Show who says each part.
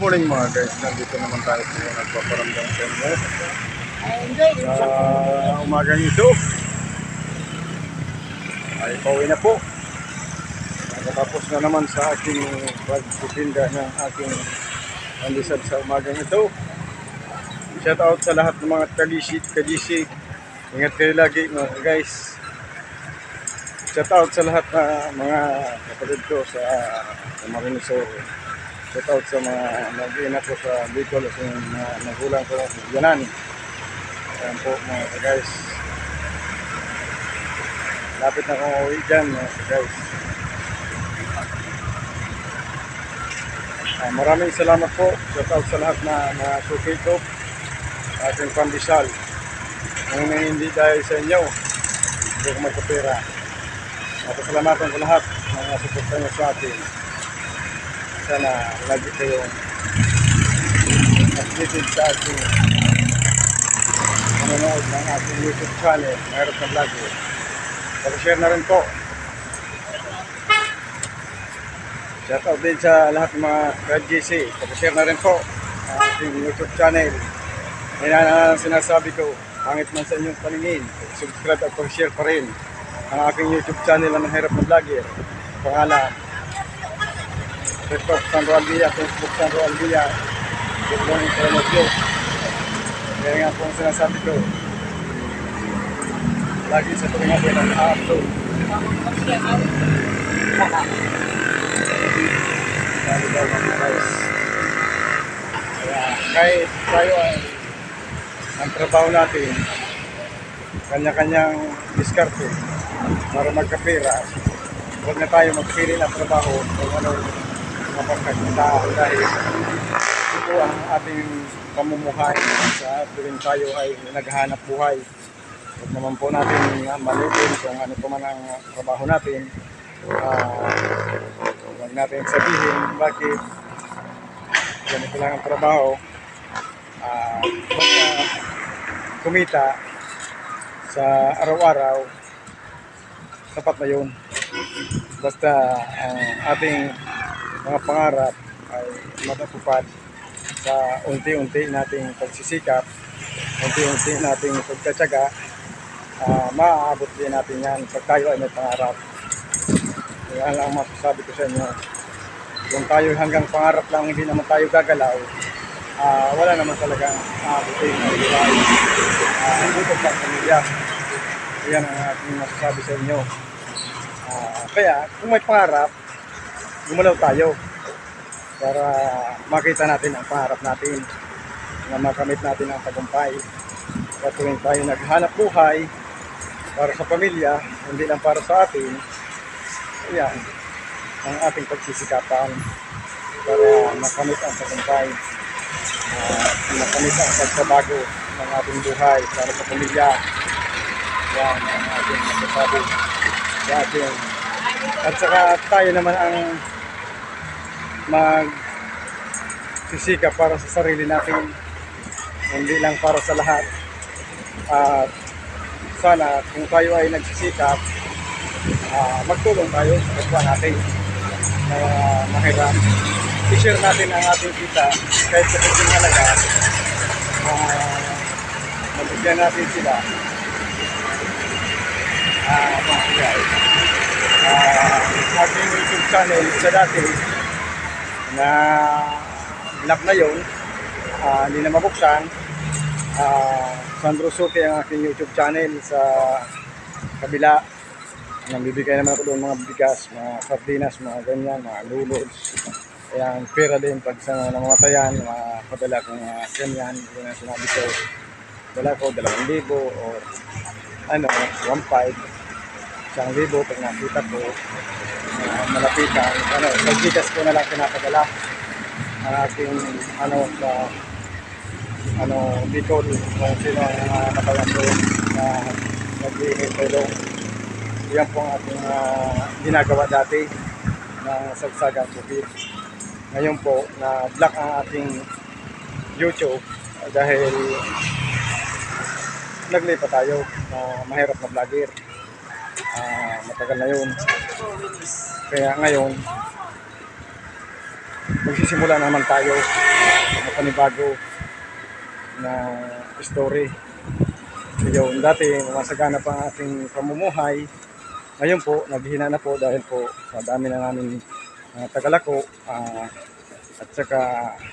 Speaker 1: morning mga guys, nandito naman tayo sa nagpaparamdam sa inyo.
Speaker 2: siya.
Speaker 1: Sa umagang ito, ay pauwi na po. Nakatapos na naman sa aking pagtitinda ng aking pandesal sa umagang ito. Shout out sa lahat ng mga kagisi, kagisi. Ingat kayo lagi mga guys. Shout out sa lahat na mga kapatid ko sa Marinosor. Shout out sa mga nag-iina ko sa Bicol sa mga magulang ko Yanan. Ayan po mga guys. Lapit na akong uwi dyan mga guys. Ah, maraming salamat po. Shout out sa lahat na mga suki ko. Ating pandesal. Kung hindi dahil sa inyo, hindi ko magkapira. Napasalamatan ko lahat mga suporta niyo sa atin. Sana lagi kayong updated sa ating manonood ng ating YouTube channel, Mayroon na Vlog. Pag-share na rin po. Shout out din sa lahat ng mga ka-GC. Pag-share na rin po ang ating YouTube channel. Yan ang sinasabi ko, pangit man sa inyong paningin. Subscribe at pag-share pa rin ang aking YouTube channel na Mahirap na Vlogger. Pangalan, TikTok Sandro Alvilla, Facebook Sandro Alvilla. Good morning sa mga Diyos. Kaya nga po ang sinasabi ko, lagi sa tuwing ako ng upload. Lagi daw mga guys. Kaya kahit tayo ay ang trabaho natin, kanya-kanyang diskarte para magkapira. Huwag na tayo magpili ng trabaho kung ano mapagkakitaan dahil ito ang ating pamumuhay sa tuwing tayo ay naghahanap buhay. Huwag naman po natin uh, malitin kung ano pa man ang trabaho natin. Ah, huwag natin sabihin bakit ganito lang ang trabaho. Ah, basta kumita sa araw-araw, sapat na yun. Basta ang ating mga pangarap ay matutupad sa unti-unti nating pagsisikap, unti-unti nating pagtsatsaga, uh, maaabot din natin yan pag tayo ay may pangarap. Kaya lang ang masasabi ko sa inyo, kung tayo hanggang pangarap lang, hindi naman tayo gagalaw, ah, wala naman talagang aabutin ang buhay. Uh, hindi ko sa pamilya. Yan ang aking masasabi sa inyo. Ah, kaya, kung may pangarap, gumalaw tayo para makita natin ang pangarap natin na makamit natin ang tagumpay. At tuwing tayo naghanap buhay para sa pamilya, hindi lang para sa atin, ayan, ang ating pagsisikapan para makamit ang tagumpay. Uh, makamit ang pagbabago ng ating buhay para sa pamilya. Yan ang ating masasabi sa ating at saka tayo naman ang mag sisika para sa sarili natin. Hindi lang para sa lahat. At sana kung tayo ay nagsisikap ah, magtulong tayo sa kapwa natin na mahirap. I-share natin ang ating kita kahit sa kasing halaga uh, mabigyan natin sila. Ah, mga guys uh, aking YouTube channel sa dati na lock na yun. Ah, hindi na mabuksan. Ah, Sandro Suki ang aking YouTube channel sa kabila. Nambibigay naman ako doon mga bigas, mga sardinas, mga ganyan, mga lulods Ayan, pera din pag sa namamatayan, mga padala ko mga ganyan, yun ang sinabi ko. Dala ko, dalawang libo o ano, one five, isang libo pag nakita ko, uh, malapitan, ano, nagbigas ko na lang pinapadala ang ating ano sa ano Bicol kung sino ang uh, nakalaso na nag-iingay tulong. Yan po ang ating uh, ginagawa dati na sagsagang bukid. Ngayon po na black ang ating YouTube dahil naglipat tayo na mahirap na vlogger. Ah, matagal na yun. Kaya ngayon, magsisimula naman tayo na panibago na story. Yun, dati masagana pa ang ating pamumuhay. Ngayon po, naghihina na po dahil po sa dami na namin uh, tagalako ah, at saka